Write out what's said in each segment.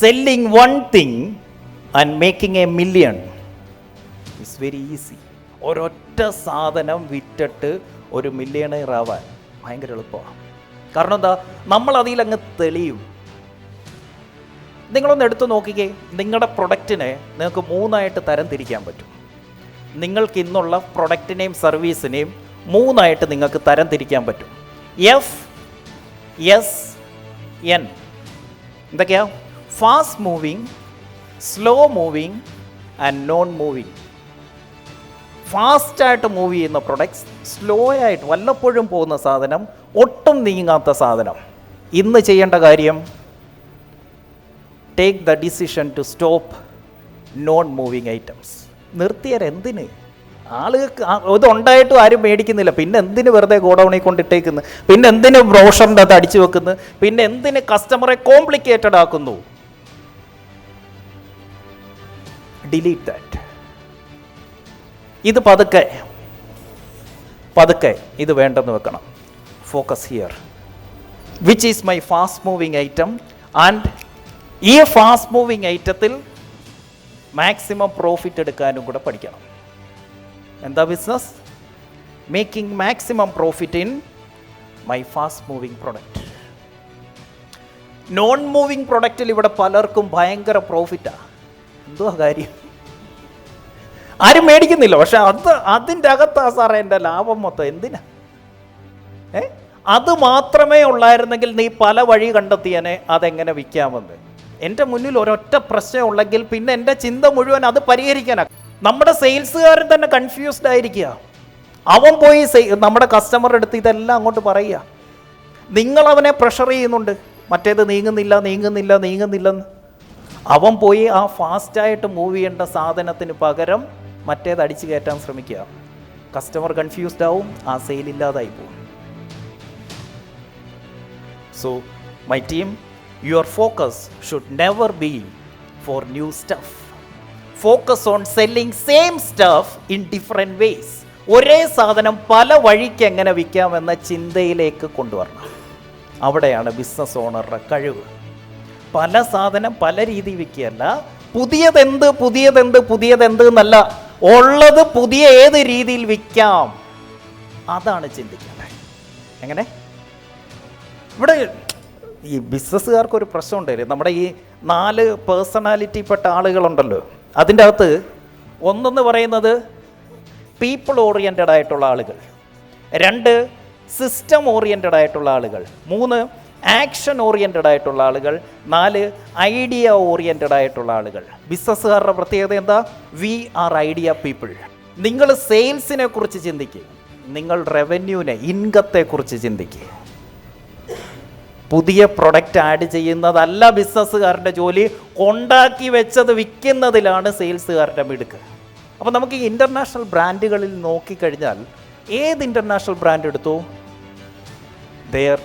Selling one thing and making a million it's very easy ഒരൊറ്റ സാധനം വിറ്റിട്ട് ഒരു മില്യണയർ ആവാൻ ഭയങ്കര എളുപ്പമാണ്. കാരണം എന്താ? നമ്മൾ അതിലങ്ങ് തെളിയും. നിങ്ങളൊന്ന് എടുത്തു നോക്കിക്കേ. നിങ്ങളുടെ പ്രൊഡക്റ്റിനെ നിങ്ങൾക്ക് മൂന്നായിട്ട് തരം തിരിക്കാൻ പറ്റും. നിങ്ങൾക്ക് ഇന്നുള്ള പ്രൊഡക്റ്റിനെയും സർവീസിനെയും മൂന്നായിട്ട് നിങ്ങൾക്ക് തരം തിരിക്കാൻ പറ്റും. എഫ് എസ് എൻ എന്തൊക്കെയാ? Fast moving slow moving and non moving ഫാസ്റ്റായിട്ട് മൂവ് ചെയ്യുന്ന പ്രൊഡക്ട്സ് സ്ലോ ആയിട്ട് വല്ലപ്പോഴും പോകുന്ന സാധനം ഒട്ടും നീങ്ങാത്ത സാധനം. ഇന്ന് ചെയ്യേണ്ട കാര്യം take the decision to stop non moving items നിർത്തിയാൽ എന്തിന്? ആളുകൾക്ക് ഇതുണ്ടായിട്ടും ആരും മേടിക്കുന്നില്ല. പിന്നെ എന്തിന് വെറുതെ ഗോഡൗണിൽ കൊണ്ടിട്ടേക്കുന്നു പിന്നെ എന്തിന് ബ്രോഷറിന്റെ അത് അടിച്ചു വെക്കുന്നു? പിന്നെ എന്തിന് കസ്റ്റമറെ കോംപ്ലിക്കേറ്റഡ് ആക്കുന്നു? ഡിലീറ്റ് ദാറ്റ് ഇത് പതുക്കെ പതുക്കെ ഇത് വേണ്ടെന്ന് വെക്കണം. Focus here which is my fast moving item and ഈ ഫാസ്റ്റ് മൂവിങ് ഐറ്റത്തിൽ മാക്സിമം പ്രോഫിറ്റ് എടുക്കാനും കൂടെ പഠിക്കണം. എന്താ business making maximum profit in my fast moving product non moving പ്രൊഡക്റ്റിൽ ഇവിടെ പലർക്കും ഭയങ്കര പ്രോഫിറ്റാണ് എന്തുവാ കാര്യം? ആരും മേടിക്കുന്നില്ല. പക്ഷെ അത് അതിന്റെ അകത്താ സാറേ എന്റെ ലാഭം മൊത്തം. എന്തിനാ? ഏ? അത് മാത്രമേ ഉള്ളായിരുന്നെങ്കിൽ നീ പല വഴി കണ്ടെത്തിയനെ അതെങ്ങനെ വിൽക്കാമെന്ന്. എന്റെ മുന്നിൽ ഒരൊറ്റ പ്രശ്നം ഉള്ളെങ്കിൽ പിന്നെ എന്റെ ചിന്ത മുഴുവൻ അത് പരിഹരിക്കാനാണ് നമ്മുടെ സെയിൽസുകാരൻ തന്നെ കൺഫ്യൂസ്ഡ് ആയിരിക്കുക. അവൻ പോയി നമ്മുടെ കസ്റ്റമറുടെ അടുത്ത് ഇതെല്ലാം അങ്ങോട്ട് പറയുക. നിങ്ങളവനെ പ്രഷർ ചെയ്യുന്നുണ്ട്. മറ്റേത് നീങ്ങുന്നില്ല നീങ്ങുന്നില്ല നീങ്ങുന്നില്ലെന്ന്. അവൻ പോയി ആ ഫാസ്റ്റായിട്ട് മൂവ് ചെയ്യേണ്ട സാധനത്തിന് പകരം മറ്റേത് അടിച്ചു കയറ്റാൻ ശ്രമിക്കുക. കസ്റ്റമർ കൺഫ്യൂസ്ഡ് ആവും ആ സെയിൽ ഇല്ലാതായി പോകും. So my team your focus should never be for new stuff focus on selling same stuff in different ways ഒരേ സാധനം പല വഴിക്ക് എങ്ങനെ വിൽക്കാമെന്ന ചിന്തയിലേക്ക് കൊണ്ടുവരണം. അവിടെയാണ് ബിസിനസ് ഓണറുടെ കഴിവ്. പല സാധനം പല രീതി വിൽക്കുകയല്ല. പുതിയതെന്ത് പുതിയതെന്ത് പുതിയതെന്ത് എന്നല്ല. ഉള്ളത് പുതിയ ഏത് രീതിയിൽ വിൽക്കാം? അതാണ് ചിന്തിക്കേണ്ടത്. എങ്ങനെ? ഇവിടെ ഈ ബിസിനസ്സുകാർക്ക് ഒരു പ്രശ്നമുണ്ടല്ലേ നമ്മുടെ ഈ നാല് പേഴ്സണാലിറ്റി പെട്ട ആളുകളുണ്ടല്ലോ. അതിന്റെ അകത്ത് ഒന്നെന്ന് പറയുന്നത് പീപ്പിൾ ഓറിയന്റഡ് ആയിട്ടുള്ള ആളുകൾ. രണ്ട് സിസ്റ്റം ഓറിയന്റഡ് ആയിട്ടുള്ള ആളുകൾ. മൂന്ന് ആക്ഷൻ ഓറിയന്റഡ് ആയിട്ടുള്ള ആളുകൾ നാല് ഐഡിയ ഓറിയന്റഡ് ആയിട്ടുള്ള ആളുകൾ. ബിസിനസ്സുകാരുടെ പ്രത്യേകത എന്താ? വി ആർ ഐഡിയ പീപ്പിൾ നിങ്ങൾ സെയിൽസിനെ കുറിച്ച് ചിന്തിക്കുക നിങ്ങൾ റവന്യൂവിനെ ഇൻകത്തെ കുറിച്ച് ചിന്തിക്കുക പുതിയ പ്രൊഡക്റ്റ് ആഡ് ചെയ്യുന്നതല്ല ബിസിനസ്സുകാരന്റെ ജോലി. കൊണ്ടാക്കി വെച്ചത് വിൽക്കുന്നതിലാണ് സെയിൽസുകാരുടെ മിടുക്ക്. അപ്പോൾ നമുക്ക് ഈ ഇന്റർനാഷണൽ ബ്രാൻഡുകളിൽ നോക്കിക്കഴിഞ്ഞാൽ ഏത് ഇന്റർനാഷണൽ ബ്രാൻഡ് എടുത്തു? Their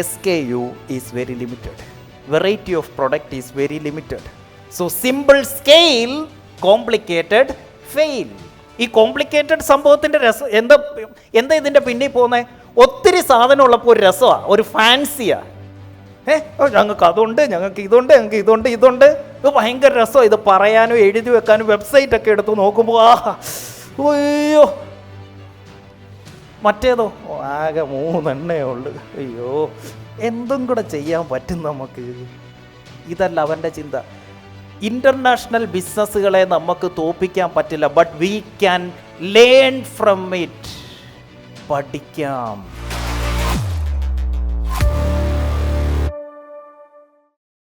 S K U is very limited variety of product is very limited so simple scale complicated fail ഈ കോംപ്ലിക്കേറ്റഡ് സംഭവത്തിന്റെ രസം എന്താ എന്താ ഇതിന്റെ പിന്നിൽ പോകുന്നത് ഒത്തിരി സാധനം ഉള്ളപ്പോൾ ഒരു രസമാണ് ഒരു ഫാൻസിയാണ് ഏ ഓ ഞങ്ങൾക്ക് അതുണ്ട് ഞങ്ങൾക്ക് ഇതുണ്ട് ഞങ്ങൾക്ക് ഇതുണ്ട് ഇതുണ്ട്. ഇത് ഭയങ്കര രസമാണ് ഇത് പറയാനും എഴുതി വെക്കാനും വെബ്സൈറ്റ് ഒക്കെ എടുത്ത് നോക്കുമ്പോൾ ആ അയ്യോ മറ്റേതോ? ആകെ മൂന്നെണ്ണേ ഉള്ളു. അയ്യോ എന്തും കൂടെ ചെയ്യാൻ പറ്റും നമുക്ക്. ഇതല്ല അവന്റെ ചിന്ത. ഇന്റർനാഷണൽ ബിസിനസ്സുകളെ നമുക്ക് തോപ്പിക്കാൻ പറ്റില്ല but we can learn from it പഠിക്കാം.